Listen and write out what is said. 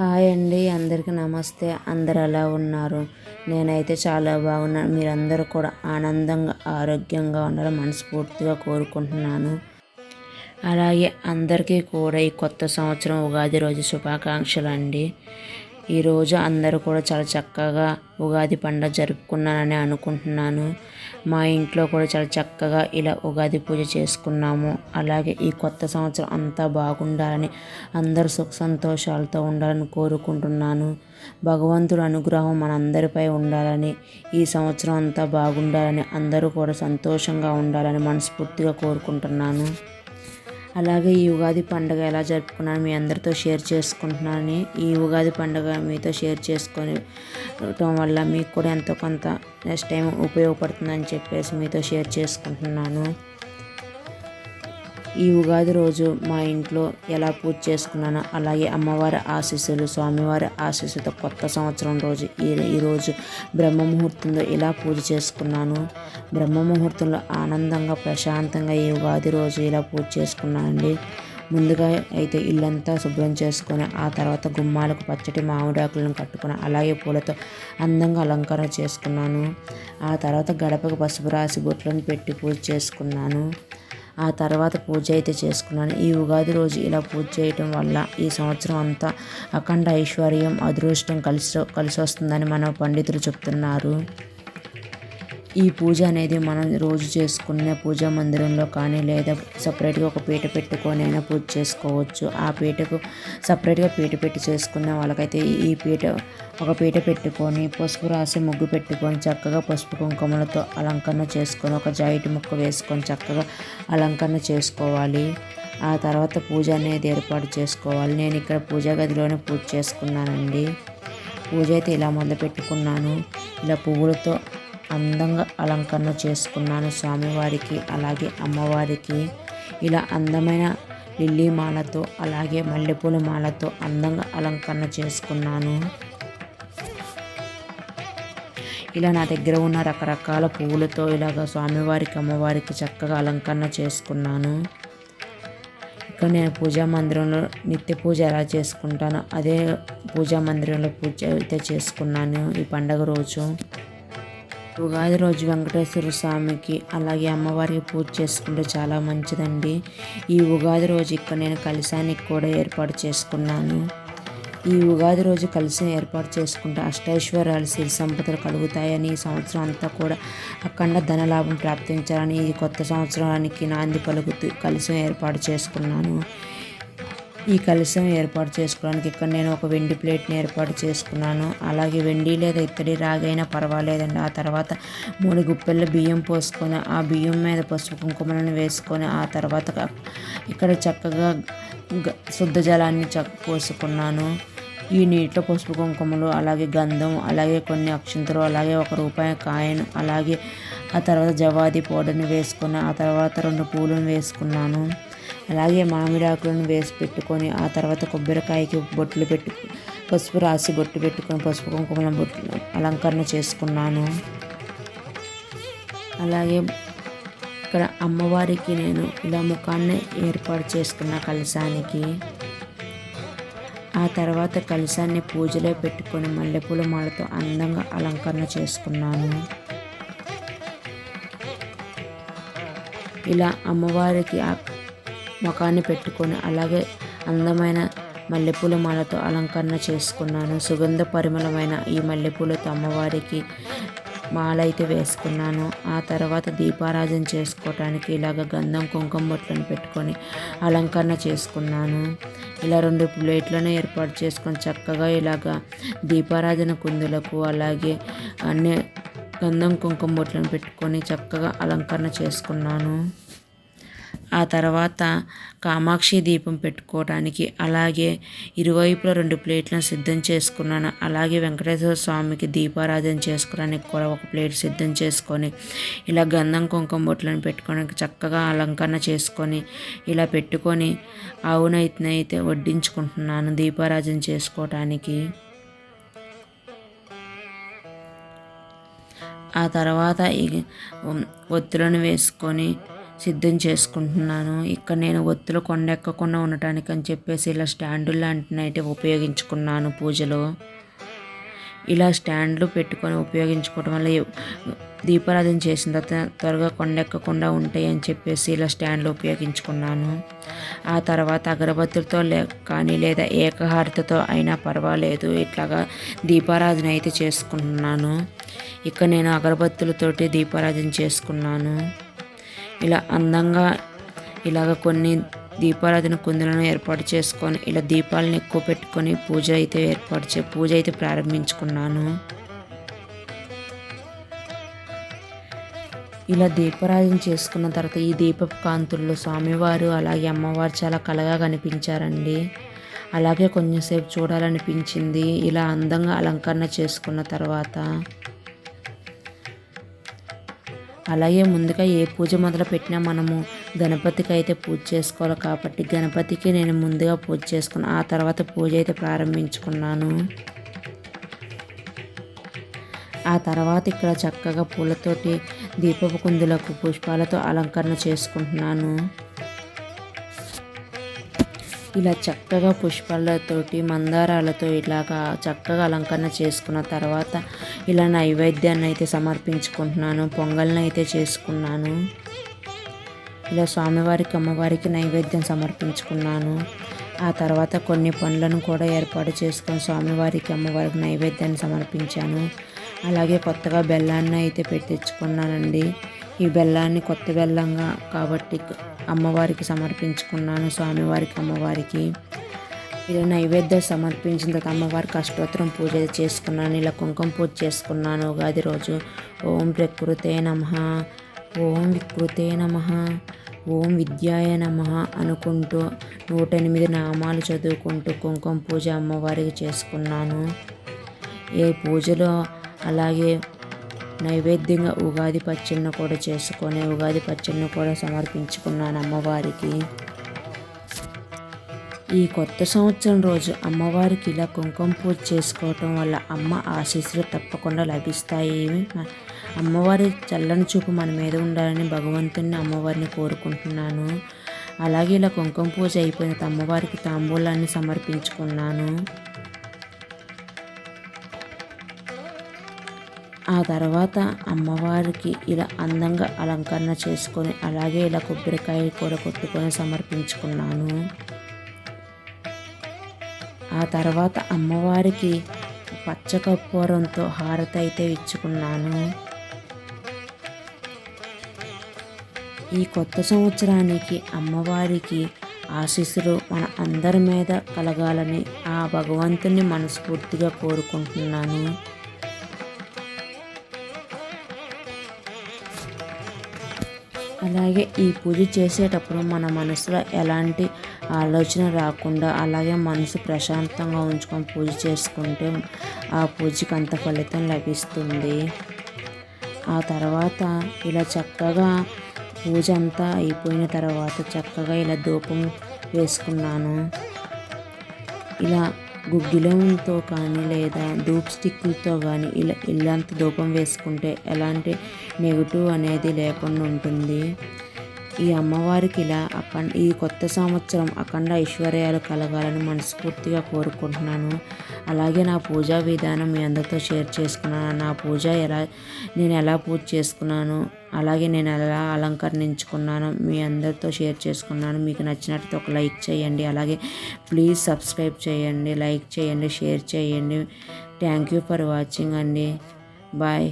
Hi అండి అందరికీ నమస్తే. అందరు ఎలా ఉన్నారు? నేనైతే చాలా బాగున్నాను మీరందరూ కూడా ఆనందంగా ఆరోగ్యంగా ఉండాలని మనస్ఫూర్తిగా కోరుకుంటున్నాను. అలాగే అందరికీ కూడా ఈ కొత్త సంవత్సరం ఉగాది రోజు శుభాకాంక్షలు అండి ఈరోజు అందరూ కూడా చాలా చక్కగా ఉగాది పండుగ జరుపుకున్నానని అనుకుంటున్నాను. మా ఇంట్లో కూడా చాలా చక్కగా ఇలా ఉగాది పూజ చేసుకున్నాము. అలాగే ఈ కొత్త సంవత్సరం అంతా బాగుండాలని అందరూ సుఖ సంతోషాలతో ఉండాలని కోరుకుంటున్నాను. భగవంతుడు అనుగ్రహం మనందరిపై ఉండాలని ఈ సంవత్సరం అంతా బాగుండాలని అందరూ కూడా సంతోషంగా ఉండాలని మనస్ఫూర్తిగా కోరుకుంటున్నాను. అలాగే ఈ ఉగాది పండుగ ఎలా జరుపుకున్నాను మీ అందరితో షేర్ చేసుకుంటున్నాను. ఈ ఉగాది పండుగ మీతో షేర్ చేసుకోవటం వల్ల మీకు కూడా ఎంతో కొంత నెక్స్ట్ టైం ఉపయోగపడుతుందని చెప్పేసి మీతో షేర్ చేసుకుంటున్నాను. ఈ ఉగాది రోజు మా ఇంట్లో ఎలా పూజ చేసుకున్నానో అలాగే అమ్మవారి ఆశీస్సులు స్వామివారి ఆశీస్సుతో కొత్త సంవత్సరం రోజు ఈ ఈరోజు బ్రహ్మ ముహూర్తంలో ఇలా పూజ చేసుకున్నాను? బ్రహ్మ ముహూర్తంలో ఆనందంగా ప్రశాంతంగా ఈ ఉగాది రోజు ఇలా పూజ చేసుకున్నానండి? ముందుగా అయితే ఇల్లంతా శుభ్రం చేసుకొని ఆ తర్వాత గుమ్మాలకు పచ్చటి మామిడాకులను కట్టుకుని అలాగే పూలతో అందంగా అలంకరణ చేసుకున్నాను. ఆ తర్వాత గడపకు పసుపు రాసి బొట్లను పెట్టి పూజ చేసుకున్నాను. ఆ తర్వాత పూజ అయితే చేసుకున్నాను. ఈ ఉగాది రోజు ఇలా పూజ చేయటం వల్ల ఈ సంవత్సరం అంతా అఖండ ఐశ్వర్యం అదృష్టం కలిసి కలిసి వస్తుందని మన పండితులు చెప్తున్నారు. ఈ పూజ అనేది మనం రోజు చేసుకునే పూజా మందిరంలో కానీ లేదా సపరేట్గా ఒక పీట పెట్టుకొని అయినా పూజ చేసుకోవచ్చు. ఆ పీటకు సపరేట్గా పీట పెట్టి చేసుకునే వాళ్ళకైతే ఈ పీట ఒక పీట పెట్టుకొని పసుపు రాసి ముగ్గు పెట్టుకొని చక్కగా పసుపు కుంకుమలతో అలంకరణ చేసుకొని ఒక జాయిట్ ముక్క వేసుకొని చక్కగా అలంకరణ చేసుకోవాలి. ఆ తర్వాత పూజ అనేది ఏర్పాటు చేసుకోవాలి. నేను ఇక్కడ పూజా గదిలోనే పూజ చేసుకున్నానండి. పూజ అయితే ఇలా మొదలు పెట్టుకున్నాను ఇలా పువ్వులతో అందంగా అలంకరణ చేసుకున్నాను స్వామివారికి అలాగే అమ్మవారికి. ఇలా అందమైన లిల్లీ మాలతో అలాగే మల్లెపూల మాలతో అందంగా అలంకరణ చేసుకున్నాను. ఇలా నా దగ్గర ఉన్న రకరకాల పువ్వులతో ఇలాగ స్వామివారికి అమ్మవారికి చక్కగా అలంకరణ చేసుకున్నాను. ఇక్కడ నేను పూజా మందిరంలో నిత్య పూజ ఎలా చేసుకుంటానో అదే పూజా మందిరంలో పూజ అయితే చేసుకున్నాను ఈ పండగ రోజు. ఉగాది రోజు వెంకటేశ్వర స్వామికి అలాగే అమ్మవారికి పూజ చేసుకుంటే చాలా మంచిదండి. ఈ ఉగాది రోజు ఇక్కడ నేను కలిశానికి కూడా ఏర్పాటు చేసుకున్నాను. ఈ ఉగాది రోజు కలిసి ఏర్పాటు చేసుకుంటే అష్టైశ్వర్యాలు సిరి సంపదలు కలుగుతాయని ఈ సంవత్సరం అంతా కూడా అఖండ ధనలాభం ప్రాప్తించాలని ఈ కొత్త సంవత్సరానికి నాంది పలుకుతూ కలిసి ఏర్పాటు చేసుకున్నాను. ఈ కలశం ఏర్పాటు చేసుకోవడానికి ఇక్కడ నేను ఒక వెండి ప్లేట్ని ఏర్పాటు చేసుకున్నాను. అలాగే వెండి లేదా ఇత్తడి రాగైనా పర్వాలేదండి. ఆ తర్వాత మూడు గుప్పెళ్ళ బియ్యం పోసుకొని ఆ బియ్యం మీద పసుపు కుంకుమలను వేసుకొని ఆ తర్వాత ఇక్కడ చక్కగా శుద్ధ జలాన్ని చక్క పోసుకున్నాను. ఈ నీటిలో పసుపు కుంకుమలు అలాగే గంధం అలాగే కొన్ని అక్షంతలు అలాగే ఒక రూపాయి కాయను అలాగే ఆ తర్వాత జవాది పౌడర్ని వేసుకుని ఆ తర్వాత రెండు పూలను వేసుకున్నాను. అలాగే మామిడాకులను వేసి పెట్టుకొని ఆ తర్వాత కొబ్బరికాయకి బొట్లు పెట్టు పసుపు రాసి బొట్టు పెట్టుకొని పసుపు కుంకుమల బొట్లు అలంకరణ చేసుకున్నాను. అలాగే ఇక్కడ అమ్మవారికి నేను ఇలా ముఖాన్ని ఏర్పాటు చేసుకున్న కలశానికి ఆ తర్వాత కలశాన్ని పూజలో పెట్టుకొని మల్లెపూల మాలతో అందంగా అలంకరణ చేసుకున్నాను. ఇలా అమ్మవారికి ముఖాన్ని పెట్టుకొని అలాగే అందమైన మల్లెపూల మాలతో అలంకరణ చేసుకున్నాను. సుగంధ పరిమళమైన ఈ మల్లెపూలతో అమ్మవారికి మాల అయితే వేసుకున్నాను. ఆ తర్వాత దీపారాజన చేసుకోవటానికి ఇలాగ గంధం కుంకుమ బొట్లను పెట్టుకొని అలంకరణ చేసుకున్నాను. ఇలా రెండు ప్లేట్లను ఏర్పాటు చేసుకొని చక్కగా ఇలాగ దీపారాధన కుందులకు అలాగే అన్ని గంధం కుంకుమ బొట్లను పెట్టుకొని చక్కగా అలంకరణ చేసుకున్నాను. ఆ తర్వాత కామాక్షి దీపం పెట్టుకోవడానికి అలాగే ఇరువైపుల రెండు ప్లేట్లను సిద్ధం చేసుకున్నాను. అలాగే వెంకటేశ్వర స్వామికి దీపారాధన చేసుకోవడానికి కూడా ఒక ప్లేట్ సిద్ధం చేసుకొని ఇలా గంధం కుంకుమ బొట్లను పెట్టుకోవడానికి చక్కగా అలంకరణ చేసుకొని ఇలా పెట్టుకొని అవునైతేనైతే వడ్డించుకుంటున్నాను దీపారాధన చేసుకోవటానికి. ఆ తర్వాత ఒత్తులను వేసుకొని సిద్ధం చేసుకుంటున్నాను. ఇక్కడ నేను ఒత్తులు కొండెక్కకుండా ఉండటానికి అని చెప్పేసి ఇలా స్టాండులు లాంటివి అయితే ఉపయోగించుకున్నాను పూజలో. ఇలా స్టాండ్లు పెట్టుకొని ఉపయోగించుకోవడం వల్ల దీపారాధన చేసిన తర్వాత త్వరగా కొండెక్కకుండా ఉంటాయి అని చెప్పేసి ఇలా స్టాండ్లు ఉపయోగించుకున్నాను. ఆ తర్వాత అగరబత్తులతో లే కానీ లేదా ఏకహారతతో అయినా పర్వాలేదు. ఇట్లాగా దీపారాధన అయితే చేసుకుంటున్నాను. ఇక నేను అగరబత్తులతోటి దీపారాధన చేసుకున్నాను. ఇలా అందంగా ఇలాగ కొన్ని దీపారాధన కుందులను ఏర్పాటు చేసుకొని ఇలా దీపాలను ఎక్కువ పెట్టుకొని పూజ అయితే ఏర్పాటు చే పూజ అయితే ప్రారంభించుకున్నాను. ఇలా దీపారాధన చేసుకున్న తర్వాత ఈ దీపపు కాంతుల్లో స్వామివారు అలాగే అమ్మవారు చాలా కలగా కనిపించారండి. అలాగే కొంచెంసేపు చూడాలనిపించింది. ఇలా అందంగా అలంకరణ చేసుకున్న తర్వాత అలాగే ముందుగా ఏ పూజ మొదలు పెట్టినా మనము గణపతికి అయితే పూజ చేసుకోవాలి కాబట్టి గణపతికి నేను ముందుగా పూజ చేసుకున్నాను ఆ తర్వాత పూజ అయితే ప్రారంభించుకున్నాను. ఆ తర్వాత ఇక్కడ చక్కగా పూలతోటి దీపపు కుందులకు పుష్పాలతో అలంకరణ చేసుకుంటున్నాను. ఇలా చక్కగా పుష్పాలతోటి మందారాలతో ఇలాగా చక్కగా అలంకరణ చేసుకున్న తర్వాత ఇలా నైవేద్యాన్ని అయితే సమర్పించుకుంటున్నాను పొంగల్ని అయితే చేసుకున్నాను. ఇలా స్వామివారికి అమ్మవారికి నైవేద్యం సమర్పించుకున్నాను. ఆ తర్వాత కొన్ని పండ్లను కూడా ఏర్పాటు చేసుకొని స్వామివారికి అమ్మవారికి నైవేద్యాన్ని సమర్పించాను. అలాగే కొత్తగా బెల్లాన్ని అయితే పెట్టించుకున్నానండి. ఈ బెల్లాన్ని కొత్త బెల్లంగా కాబట్టి అమ్మవారికి సమర్పించుకున్నాను స్వామివారికి అమ్మవారికి. ఇలా నైవేద్యం సమర్పించిన తర్వాత అమ్మవారికి అష్టోత్తరం పూజ చేసుకున్నాను ఇలా కుంకుమ పూజ చేసుకున్నాను ఉగాది రోజు. ఓం ప్రకృతే నమ ఓం వికృతే నమ ఓం విద్యాయ నమ అనుకుంటూ నూట ఎనిమిది నామాలు చదువుకుంటూ కుంకుమ పూజ అమ్మవారికి చేసుకున్నాను. ఏ పూజలో అలాగే నైవేద్యంగా ఉగాది పచ్చడిని కూడా చేసుకొని ఉగాది పచ్చడిని కూడా సమర్పించుకున్నాను అమ్మవారికి. ఈ కొత్త సంవత్సరం రోజు అమ్మవారికి ఇలా కుంకుమ పూజ చేసుకోవటం వల్ల అమ్మ ఆశీస్సులు తప్పకుండా లభిస్తాయి. అమ్మవారి చల్లని చూపు మన మీద ఉండాలని భగవంతుని అమ్మవారిని కోరుకుంటున్నాను. అలాగే ఇలా కుంకుమ పూజ అయిపోయిన అమ్మవారికి తాంబూలాన్ని సమర్పించుకున్నాను. ఆ తర్వాత అమ్మవారికి ఇలా అందంగా అలంకరణ చేసుకొని అలాగే ఇలా కొబ్బరికాయ కూడా కొట్టుకొని సమర్పించుకున్నాను. ఆ తర్వాత అమ్మవారికి పచ్చకర్పూరంతో హారతి అయితే ఇచ్చుకున్నాను. ఈ కొత్త సంవత్సరానికి అమ్మవారికి ఆశీస్సులు మన అందరి మీద కలగాలని ఆ భగవంతుని మనస్ఫూర్తిగా కోరుకుంటున్నాను. అలాగే ఈ పూజ చేసేటప్పుడు మన మనసులో ఎలాంటి ఆలోచన రాకుండా అలాగే మనసు ప్రశాంతంగా ఉంచుకొని పూజ చేసుకుంటే ఆ పూజకి అంత ఫలితం లభిస్తుంది. ఆ తర్వాత ఇలా చక్కగా పూజ అంతా అయిపోయిన తర్వాత చక్కగా ఇలా ధూపం వేసుకున్నాను. ఇలా గుగ్గిలంతో కానీ లేదా ధూప్ స్టిక్కులతో కానీ ఇలా ఇల్లంతా ధూపం వేసుకుంటే ఎలాంటి నెగిటివ్ అనేది లేకుండా ఉంటుంది. ఈ అమ్మవారికి ఇలా అఖండ ఈ కొత్త సంవత్సరం అఖండ ఐశ్వర్యాలు కలగాలని మనస్ఫూర్తిగా కోరుకుంటున్నాను. అలాగే నా పూజా విధానం మీ అందరితో షేర్ చేసుకున్నాను. నా పూజ ఎలా నేను ఎలా పూజ చేసుకున్నాను అలాగే నేను ఎలా అలంకరించుకున్నాను మీ అందరితో షేర్ చేసుకున్నాను. మీకు నచ్చినట్టు ఒక లైక్ చేయండి అలాగే ప్లీజ్ సబ్స్క్రైబ్ చేయండి లైక్ చేయండి షేర్ చేయండి. థ్యాంక్ యూ ఫర్ వాచింగ్ అండి. బాయ్.